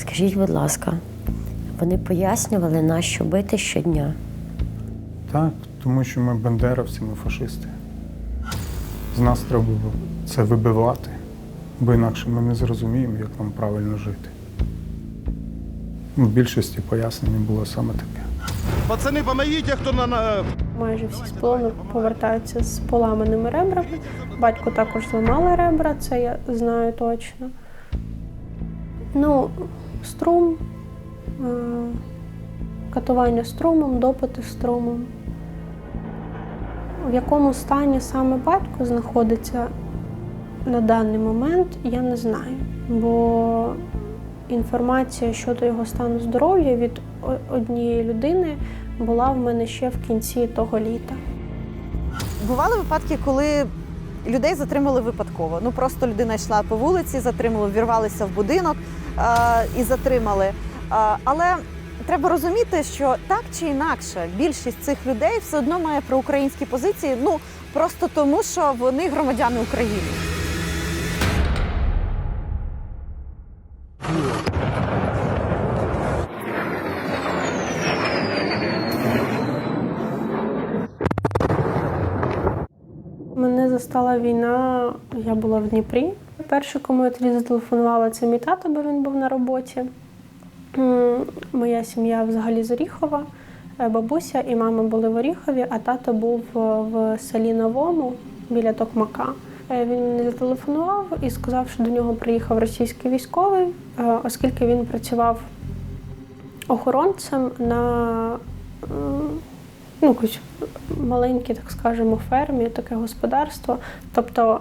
Скажіть, будь ласка, вони пояснювали, на що бити щодня? Так, тому що ми бандеровці, ми фашисти. З нас треба було це вибивати, бо інакше ми не зрозуміємо, як нам правильно жити. В більшості пояснень було саме таке. Пацани, помогите, хто на- на Майже всі з полону повертаються з поламаними ребрами. Батько також зламали ребра, це я знаю точно. Ну, струм, е, катування струмом, допити струмом. В якому стані саме батько знаходиться на даний момент, я не знаю. Бо інформація щодо його стану здоров'я від однієї людини була в мене ще в кінці того літа. Бували випадки, коли людей затримали випадково. Ну просто людина йшла по вулиці, затримали, вірвалися в будинок і затримали. Е, але треба розуміти, що так чи інакше більшість цих людей все одно має проукраїнські позиції. Ну просто тому, що вони громадяни України. Мене застала війна, я була в Дніпрі. Перший, кому я тоді зателефонувала, це мій тато, бо він був на роботі. Моя сім'я взагалі з Оріхова. Е, Бабуся і мама були в Оріхові, а тато був е, в селі Новому біля Токмака. Е, Він мені зателефонував і сказав, що до нього приїхав російський військовий, оскільки він працював охоронцем на ну, маленькій, так скажемо, фермі, таке господарство. Тобто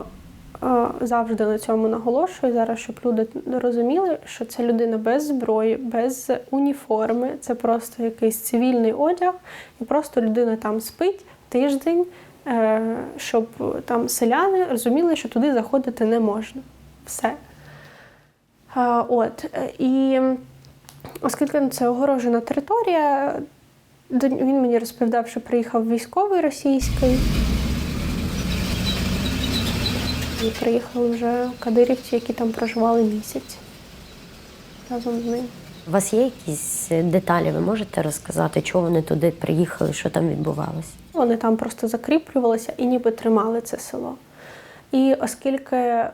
завжди на цьому наголошую зараз, щоб люди розуміли, що це людина без зброї, без уніформи, це просто якийсь цивільний одяг, і просто людина там спить тиждень, е, щоб там селяни розуміли, що туди заходити не можна. Все. От. е, І оскільки це огорожена територія, він мені розповідав, що приїхав військовий російський. І приїхали вже кадирівці, які там проживали місяць разом з ним. У вас є якісь деталі? Ви можете розказати, чого вони туди приїхали, що там відбувалося? Вони там просто закріплювалися і ніби тримали це село. І оскільки е,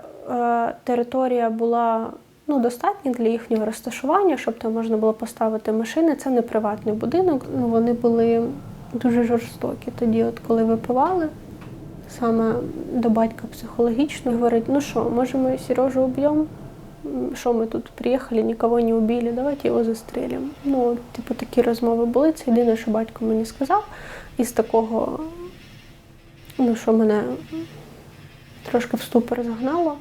територія була ну, достатня для їхнього розташування, щоб там можна було поставити машини, це не приватний будинок. Ну, вони були дуже жорстокі тоді, от коли випивали. Саме до батька психологічно говорить, ну що, може ми Сережу уб'ємо? Що ми тут приїхали, нікого не убили, давайте його застрелимо. Ну, типу, такі розмови були. Це єдине, що батько мені сказав. Із такого, ну, що мене трошки в ступор загнало.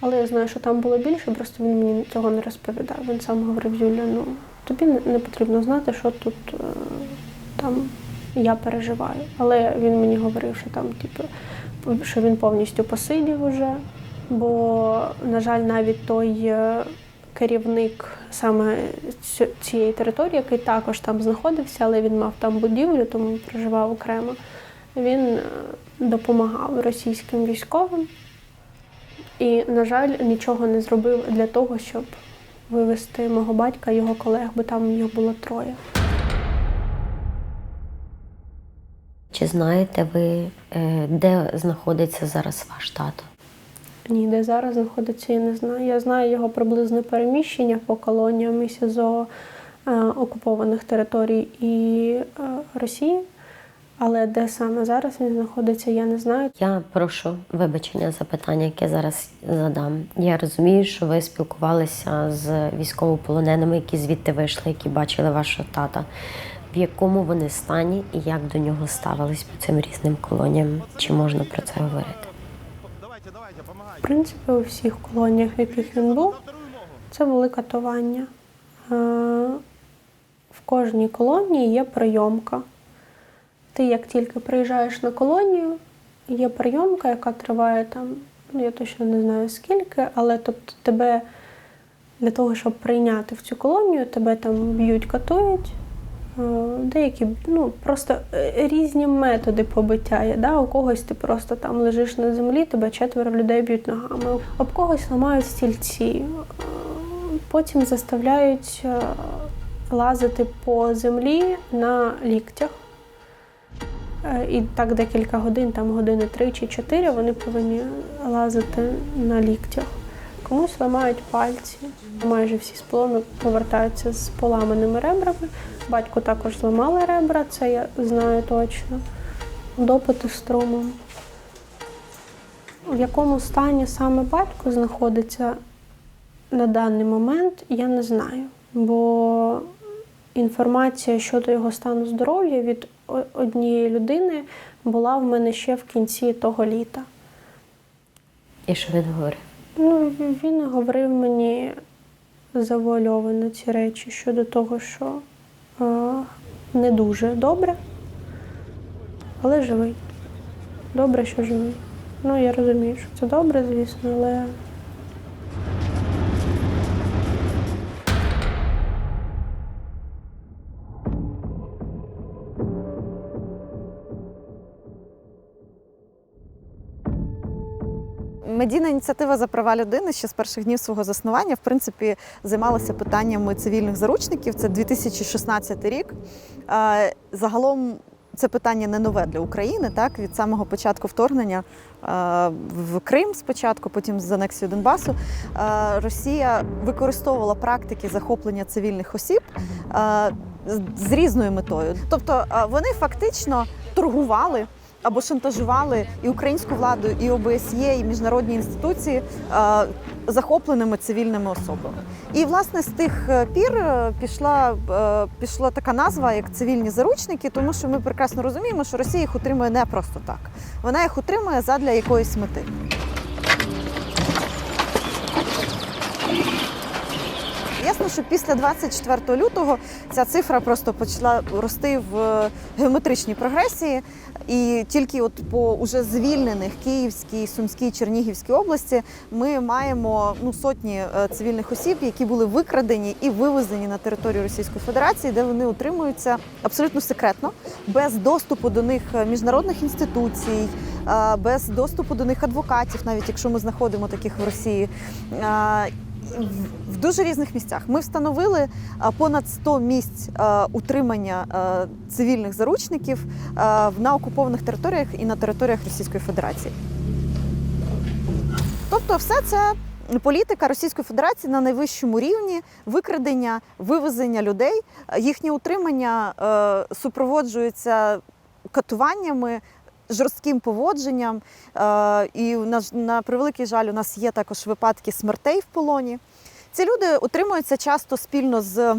Але я знаю, що там було більше, просто він мені цього не розповідав. Він сам говорив, Юля, ну тобі не потрібно знати, що тут е, там я переживаю. Але він мені говорив, що там, типу, що він повністю посидів уже. Бо, на жаль, навіть той е, керівник саме цієї території, який також там знаходився, але він мав там будівлю, тому проживав окремо. Він е, допомагав російським військовим і, на жаль, нічого не зробив для того, щоб вивезти мого батька і його колег, бо там їх було троє. Чи знаєте ви, е, де знаходиться зараз ваш тато? Ні, де зараз знаходиться, я не знаю. Я знаю його приблизне переміщення по колоніям і СІЗО е, окупованих територій і е, Росії. Але де саме зараз він знаходиться, я не знаю. Я прошу вибачення за питання, яке зараз задам. Я розумію, що ви спілкувалися з військовополоненими, які звідти вийшли, які бачили вашого тата. В якому вони стані і як до нього ставились по цим різним колоніям? Чи можна про це говорити? Давайте, давайте, В принципі, у всіх колоніях, в яких він був, це були катування. Е, В кожній колонії є прийомка. Ти як тільки приїжджаєш на колонію, є прийомка, яка триває там, ну я точно не знаю скільки, але тобто тебе для того, щоб прийняти в цю колонію, тебе там б'ють, катують. Е, Деякі ну, просто е, різні методи побиття є. Да? У когось ти просто там лежиш на землі, тебе четверо людей б'ють ногами, об когось ламають стільці. Е, Потім заставляють лазити по землі на ліктях. І так декілька годин, там години три чи чотири, вони повинні лазити на ліктях. Комусь ламають пальці. Майже всі з повертаються з поламаними ребрами. Батьку також зламали ребра, це я знаю точно. Допити струмом. В якому стані саме батько знаходиться на даний момент, я не знаю. Бо інформація щодо його стану здоров'я від однієї людини була в мене ще в кінці того літа. І що він говорив? Ну, він говорив мені завуальовано ці речі щодо того, що не дуже добре, але живий. Добре, що живий. Ну, я розумію, що це добре, звісно, але Медійна ініціатива за права людини ще з перших днів свого заснування в принципі займалася питаннями цивільних заручників. Це 2016 рік. Е, Загалом це питання не нове для України. Так від самого початку вторгнення е, в Крим спочатку, потім з анексією Донбасу. е, Росія використовувала практики захоплення цивільних осіб з- різною метою. Тобто вони фактично торгували або шантажували і українську владу, і ОБСЄ, і міжнародні інституції е, захопленими цивільними особами. І власне з тих е, пір е, пішла, пішла така назва, як цивільні заручники, тому що ми прекрасно розуміємо, що Росія їх утримує не просто так. Вона їх утримує задля якоїсь мети. Що після 24 лютого ця цифра просто почала рости в е, геометричній прогресії. І тільки от по уже звільнених Київській, Сумській, Чернігівській області ми маємо ну сотні е, цивільних осіб, які були викрадені і вивезені на територію Російської Федерації, де вони утримуються абсолютно секретно, без доступу до них е, міжнародних інституцій, без доступу до них адвокатів, навіть якщо ми знаходимо таких в Росії. В- дуже різних місцях. Ми встановили понад 100 місць утримання цивільних заручників на окупованих територіях і на територіях Російської Федерації. Тобто, все це політика Російської Федерації на найвищому рівні викрадення, вивезення людей. Їхнє утримання е, супроводжується катуваннями. Жорстким поводженням, Е, і на, на превеликий жаль, у нас є також випадки смертей в полоні. Ці люди утримуються часто спільно з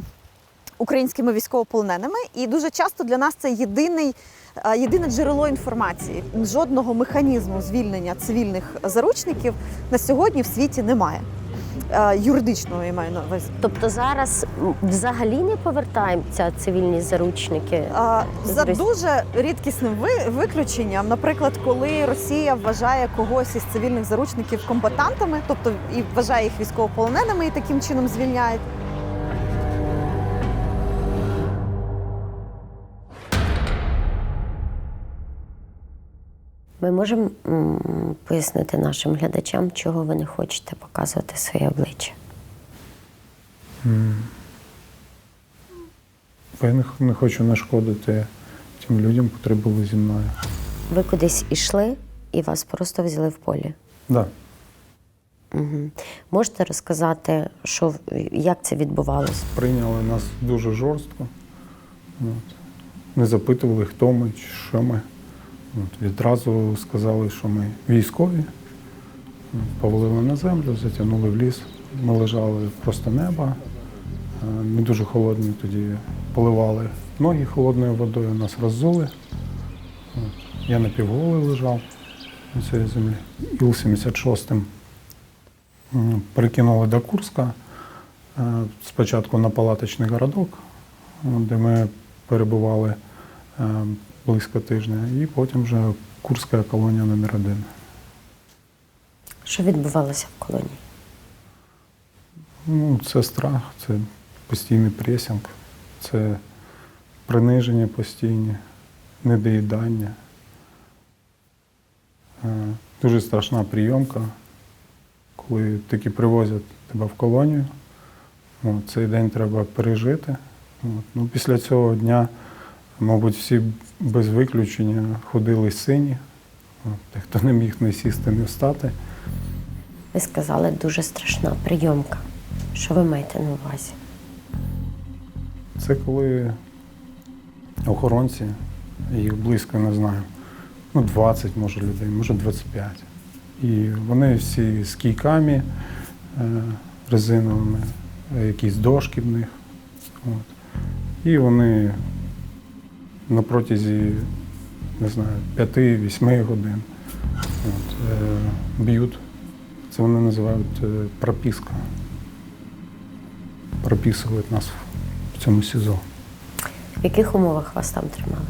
українськими військовополоненими, і дуже часто для нас це єдиний, е, єдине джерело інформації. Жодного механізму звільнення цивільних заручників на сьогодні в світі немає. Е, Юридичного я маю на увазі. Тобто зараз взагалі не повертаються цивільні заручники. А, За дуже рідкісним ви- виключенням, наприклад, коли Росія вважає когось із цивільних заручників комбатантами, тобто і вважає їх військовополоненими і таким чином звільняє. Ми можемо пояснити нашим глядачам, чого ви не хочете показувати своє обличчя. Бо я не, хочу нашкодити тим людям, які були зі мною. Ви кудись ішли і вас просто взяли в полі. Да. Угу. Можете розказати, що, як це відбувалося? Прийняли нас дуже жорстко. От. Не запитували, хто ми, чи що ми. От. Відразу сказали, що ми військові. Повалили на землю, затягнули в ліс. Ми лежали просто неба. Е, Не дуже холодні тоді поливали ноги холодною водою, нас роззули. От. Я напівголий лежав на цій землі. Іл-76 м, перекинули до Курська. Е, Спочатку на палаточний городок, де ми перебували е, близько тижня, і потім вже Курська колонія номер один. Що відбувалося в колонії? Ну, це страх, це постійний пресінг, це приниження постійні, недоїдання. Е, Дуже страшна прийомка, коли таки привозять тебе в колонію, цей день треба пережити. Ну, після цього дня, мабуть, всі без виключення ходили сині. Тих, хто не міг не сісти, не встати. Ви сказали дуже страшна прийомка. Що ви маєте на увазі? Це коли охоронці, їх близько не знаю, ну 20 може людей, може 25. І вони всі з кійками е, резиновими, якісь дошки в них. От. І вони на протязі, не знаю, 5-8 годин от, е, б'ють. Це вони називають е, прописка. Прописують нас в цьому СІЗО. В яких умовах вас там тримали?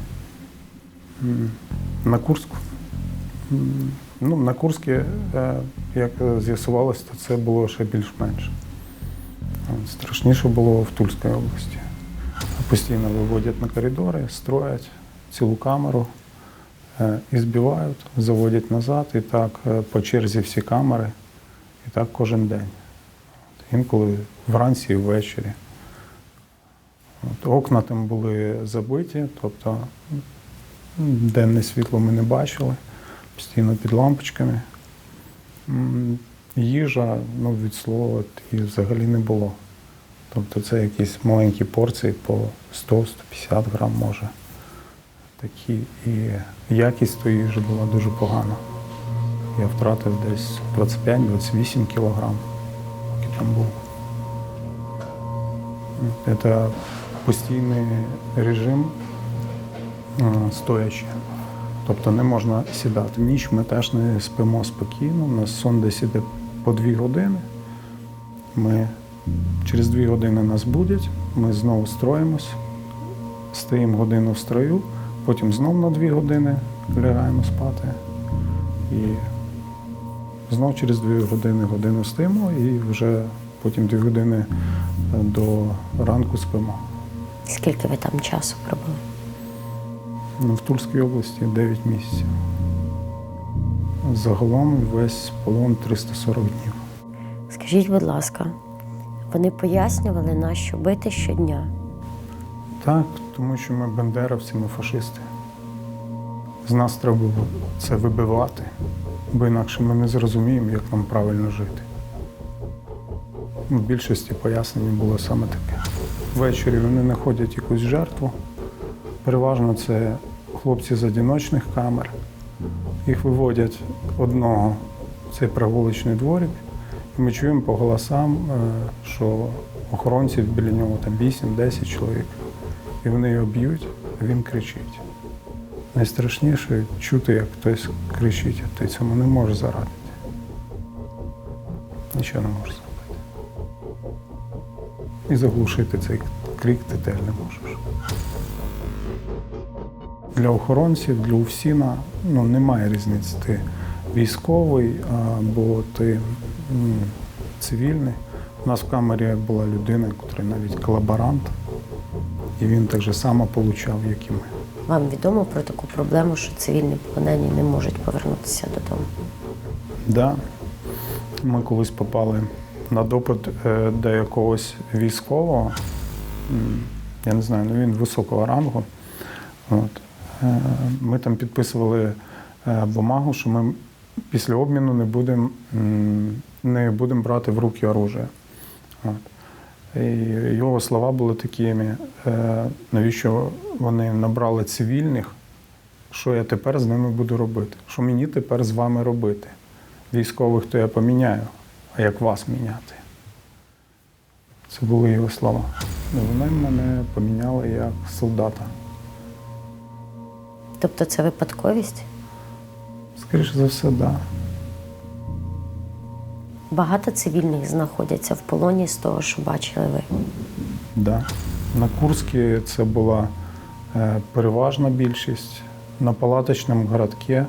На Курську. Ну, на Курській, е, як з'ясувалося, то це було ще більш-менш. Страшніше було в Тульській області. Постійно виводять на коридори, строять цілу камеру е, і збивають, заводять назад, і так е, по черзі всі камери, і так кожен день. Інколи вранці і ввечері. От, окна там були забиті, тобто денне світло ми не бачили, постійно під лампочками. Їжа, ну, від слова, взагалі не було. Тобто це якісь маленькі порції по 100-150 грам може. Такі. І якість тої їжі була дуже погана. Я втратив десь 25-28 кілограм, поки там був. Це постійний режим е, стоячи. Тобто не можна сідати. Ніч ми теж не спимо спокійно. У нас сон десь іде по дві години. Ми через дві години нас будять, ми знову строїмось, стоїмо годину в строю, потім знову на дві години лягаємо спати. І знову через дві години годину стоїмо і вже потім дві години е, до ранку спимо. Скільки ви там часу пробули? Ну, В Тульській області 9 місяців. Загалом весь полон 340 днів. Скажіть, будь ласка, вони пояснювали, на що бити щодня? Так, тому що ми бандеровці, ми фашисти. З нас треба було це вибивати, бо інакше ми не зрозуміємо, як нам правильно жити. Ну, В більшості пояснень було саме таке. Ввечері вони знаходять якусь жертву. Переважно це хлопці з одиночних камер. Їх виводять одного в цей прогулочний дворик, ми чуємо по голосам, е, що охоронців біля нього там 8-10 чоловік. І вони його б'ють, а він кричить. Найстрашніше чути, як хтось кричить, а ти цьому не можеш зарадити. Нічого не можеш зробити. І заглушити цей крик ти теж не можеш. Для охоронців, для УФСІНа ну, немає різниці. Військовий або ти цивільний. У нас в камері була людина, яка навіть колаборант, і він так же само получав, як і ми. Вам відомо про таку проблему, що цивільні полонені не можуть повернутися додому? Да. Ми колись попали на допит е, до якогось військового. Я не знаю, ну він високого рангу. От. Е, Ми там підписували е, бумагу, що ми після обміну не будемо не будемо брати в руки оружие. От. І його слова були такими, е, навіщо вони набрали цивільних, що я тепер з ними буду робити? Що мені тепер з вами робити? Військових то я поміняю, а як вас міняти? Це були його слова. Вони мене поміняли як солдата. Тобто це випадковість? Скоріше за все, так. Да. Багато цивільних знаходяться в полоні з того, що бачили ви. Да. На Курській це була е, переважна більшість. На палаточному городке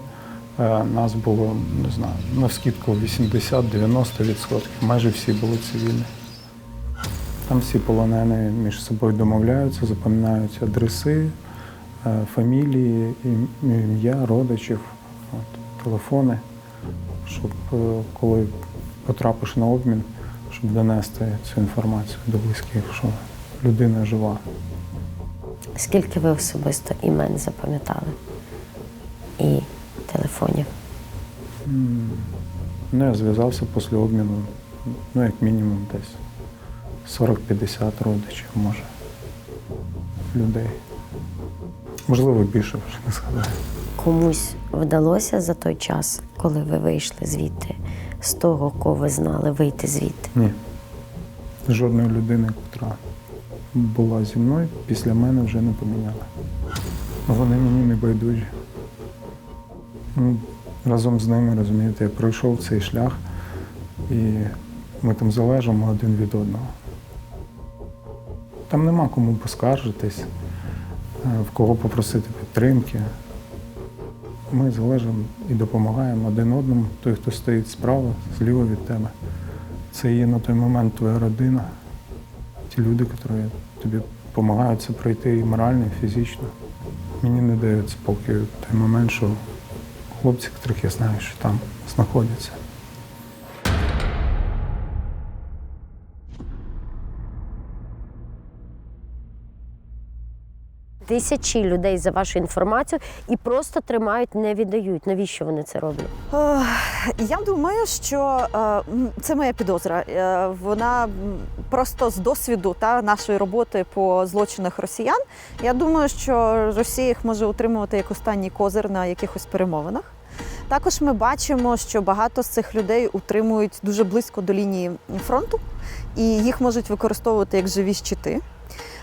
е, нас було, не знаю, на скидку 80-90%. Майже всі були цивільні. Там всі полонені між собою домовляються, запам'ятають адреси, е, фамілії, ім'я родичів, от, телефони, щоб е, коли потрапиш на обмін, щоб донести цю інформацію до близьких, що людина жива. Скільки ви особисто імен запам'ятали? І телефонів? Ну, я зв'язався після обміну, ну, як мінімум, десь 40-50 родичів, може, людей. Можливо, більше вже не згадаю. Комусь вдалося за той час, коли ви вийшли звідти, з того, кого ви знали, вийти звідти? Ні. Жодної людини, яка була зі мною, після мене вже не поміняли. Вони мені не байдужі. Ну, Разом з ними, розумієте, я пройшов цей шлях, і ми там залежимо один від одного. Там нема кому поскаржитись, е, в кого попросити підтримки. Ми залежимо і допомагаємо один одному, той, хто стоїть справа, зліва від тебе. Це є на той момент твоя родина, ті люди, які тобі допомагають це пройти і морально, і фізично. Мені не дає спокою той момент, що хлопці, яких я знаю, що там знаходяться. Тисячі людей за вашу інформацію і просто тримають, не віддають. Навіщо вони це роблять? Я думаю, що е, це моя підозра. Е, Вона просто з досвіду та нашої роботи по злочинах росіян. Я думаю, що Росія їх може утримувати як останній козир на якихось перемовинах. Також ми бачимо, що багато з цих людей утримують дуже близько до лінії фронту, і їх можуть використовувати як живі щити.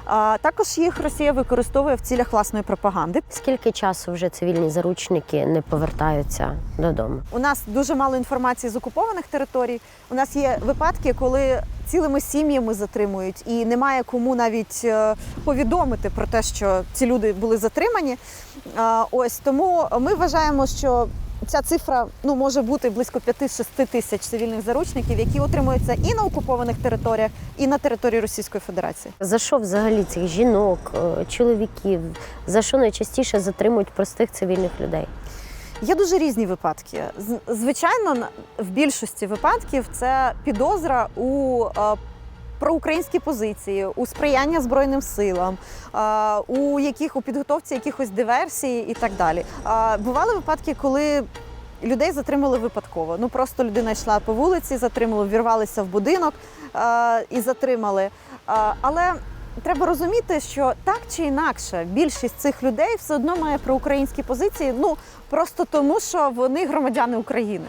А також їх Росія використовує в цілях власної пропаганди. Скільки часу вже цивільні заручники не повертаються додому? У нас дуже мало інформації з окупованих територій. У нас є випадки, коли цілими сім'ями затримують, і немає кому навіть е, повідомити про те, що ці люди були затримані. Ось тому ми вважаємо, що ця цифра ну може бути близько 5-6 тисяч цивільних заручників, які утримуються і на окупованих територіях, і на території Російської Федерації. За що взагалі цих жінок, е, чоловіків? За що найчастіше затримують простих цивільних людей? Є дуже різні випадки. Звичайно, в більшості випадків це підозра у проукраїнській позиції, у сприяння Збройним силам, у яких у підготовці якихось диверсій і так далі. Бували випадки, коли людей затримали випадково. Ну просто людина йшла по вулиці, затримали, ввірвалися в будинок і затримали. Але треба розуміти, що так чи інакше більшість цих людей все одно має проукраїнські позиції. Ну просто тому, що вони громадяни України.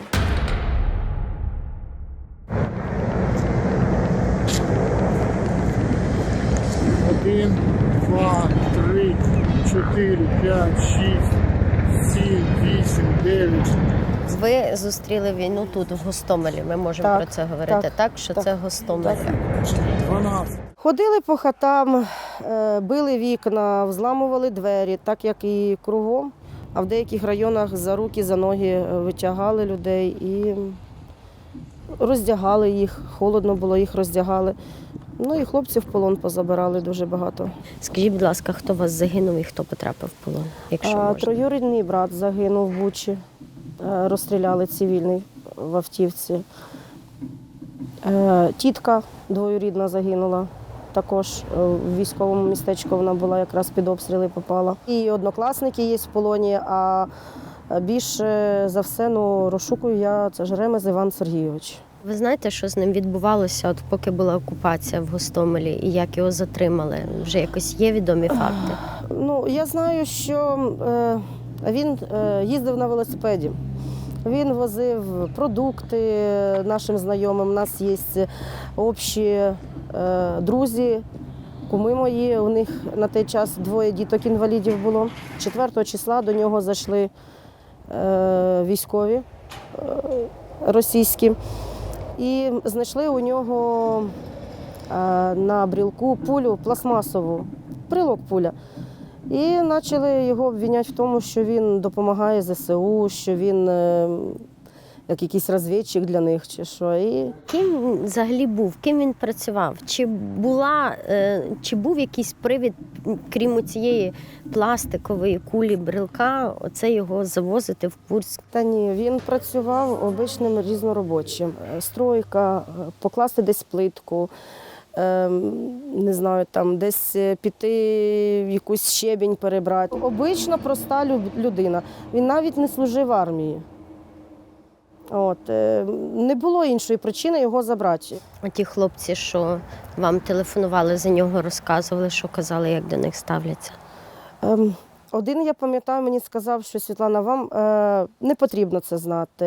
4, 5, 6, 7, 8, 9. Ви зустріли війну тут, в Гостомелі. Ми можемо Так, про це говорити так, так, що так. це Гостомелька. 12. Ходили по хатам, е, били вікна, взламували двері, так як і кругом. А в деяких районах за руки, за ноги е, витягали людей і роздягали їх. Холодно було, їх роздягали. Ну і хлопців в полон позабирали дуже багато. Скажіть, будь ласка, хто вас загинув і хто потрапив в полон? Якщо А, можна. троюрідний брат загинув в Бучі, Е, розстріляли цивільний в автівці. Е, Тітка двоюрідна загинула. Також е, в військовому містечку вона була якраз під обстріли попала. І однокласники є в полоні, а більше за все ну, розшукую я це ж Ремез Іван Сергійович. Ви знаєте, що з ним відбувалося, от поки була окупація в Гостомелі, і як його затримали? Вже якось є відомі факти? Ну, я знаю, що е, він е, їздив на велосипеді. Він возив продукти нашим знайомим. У нас є общі е, друзі, куми мої. У них на той час двоє діток-інвалідів було. 4 числа до нього зайшли е, військові е, російські і знайшли у нього е, на брілку пулю пластмасову, прилок пуля. І почали його обвиняти в тому, що він допомагає ЗСУ, що він е, як якийсь розвідчик для них чи що. І Ким він взагалі був? Ким він працював? Чи була е, чи був якийсь привід, крім цієї пластикової кулі брелка, оце його завозити в Курськ? Та ні, він працював обичним різноробочим. Е, Стройка, е, покласти десь плитку, ем, не знаю, там десь піти в якусь щебінь перебрати. Обична проста людина. Він навіть не служив в армії. От, е, не було іншої причини його забрати. А ті хлопці, що вам телефонували за нього, розказували, що казали, як до них ставляться. Ем, Один, я пам'ятаю, мені сказав, що Світлана, вам е, не потрібно це знати.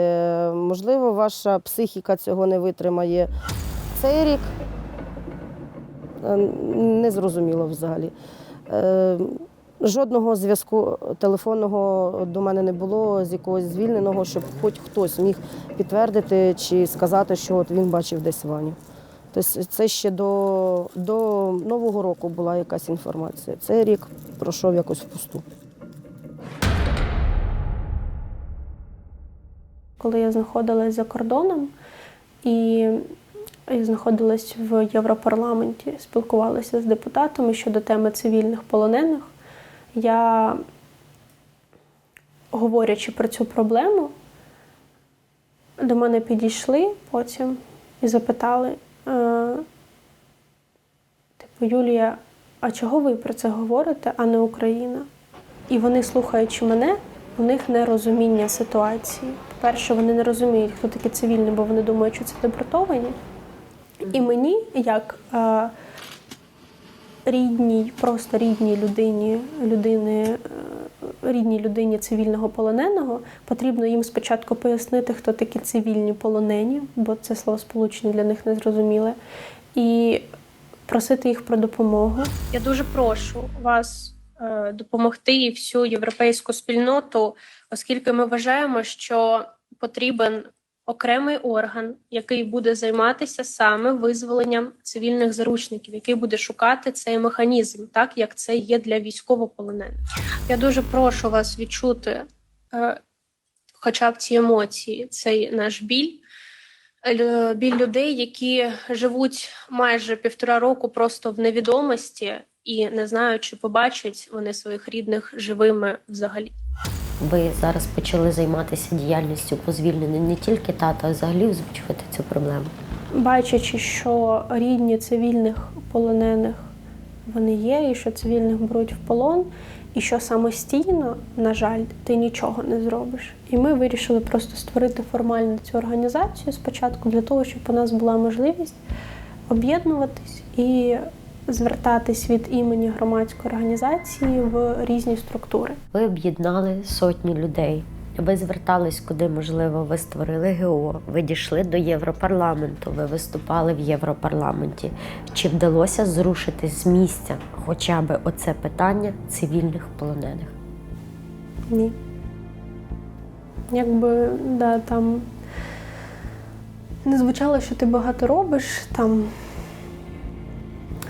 Можливо, ваша психіка цього не витримає. Цей рік е, не зрозуміло взагалі. Е, жодного зв'язку телефонного до мене не було з якогось звільненого, щоб хоч хтось міг підтвердити чи сказати, що от він бачив десь Ваню. Тобто це ще до, до Нового року була якась інформація. Цей рік пройшов якось впусту. коли я знаходилась за кордоном і знаходилась в Європарламенті, спілкувалася з депутатами щодо теми цивільних полонених, я, говорячи про цю проблему, до мене підійшли потім і запитали: е, типу, Юлія, а чого ви про це говорите, а не Україна? І вони, слухаючи мене, у них нерозуміння ситуації. По-перше, вони не розуміють, хто такі цивільні, бо вони думають, що це депортовані. І мені, як е, рідній, просто рідній людині, людини, е, рідній людині цивільного полоненого, потрібно їм спочатку пояснити, хто такі цивільні полонені, бо це словосполучення для них незрозуміле, і просити їх про допомогу. Я дуже прошу вас е, допомогти і всю європейську спільноту, оскільки ми вважаємо, що потрібен окремий орган, який буде займатися саме визволенням цивільних заручників, який буде шукати цей механізм, так як це є для військовополонених. Я дуже прошу вас відчути, е, хоча б ці емоції, цей наш біль. Біль людей, які живуть майже півтора року просто в невідомості і не знають, чи побачать вони своїх рідних живими взагалі. Ви зараз почали займатися діяльністю по звільненню не тільки тата, а взагалі озвучувати цю проблему. бачачи, що рідні цивільних полонених вони є, і що цивільних беруть в полон, і що самостійно, на жаль, ти нічого не зробиш. І ми вирішили просто створити формально цю організацію спочатку для того, щоб у нас була можливість об'єднуватись і звертатись від імені громадської організації в різні структури. Ви об'єднали сотні людей. Ви звертались куди можливо, ви створили ГО, ви дійшли до Європарламенту, ви виступали в Європарламенті. Чи вдалося зрушити з місця хоча б оце питання цивільних полонених? Ні. Якби да, там не звучало, що ти багато робиш, там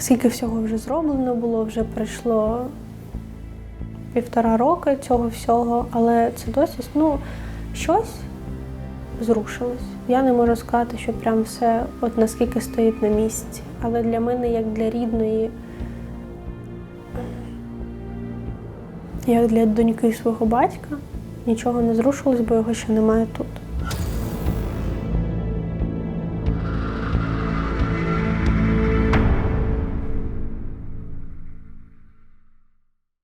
скільки всього вже зроблено було, вже пройшло півтора роки цього всього, але це досі ну, щось зрушилось. Я не можу сказати, що прям все от наскільки стоїть на місці. Але для мене, як для рідної, як для доньки свого батька, нічого не зрушилось, бо його ще немає тут.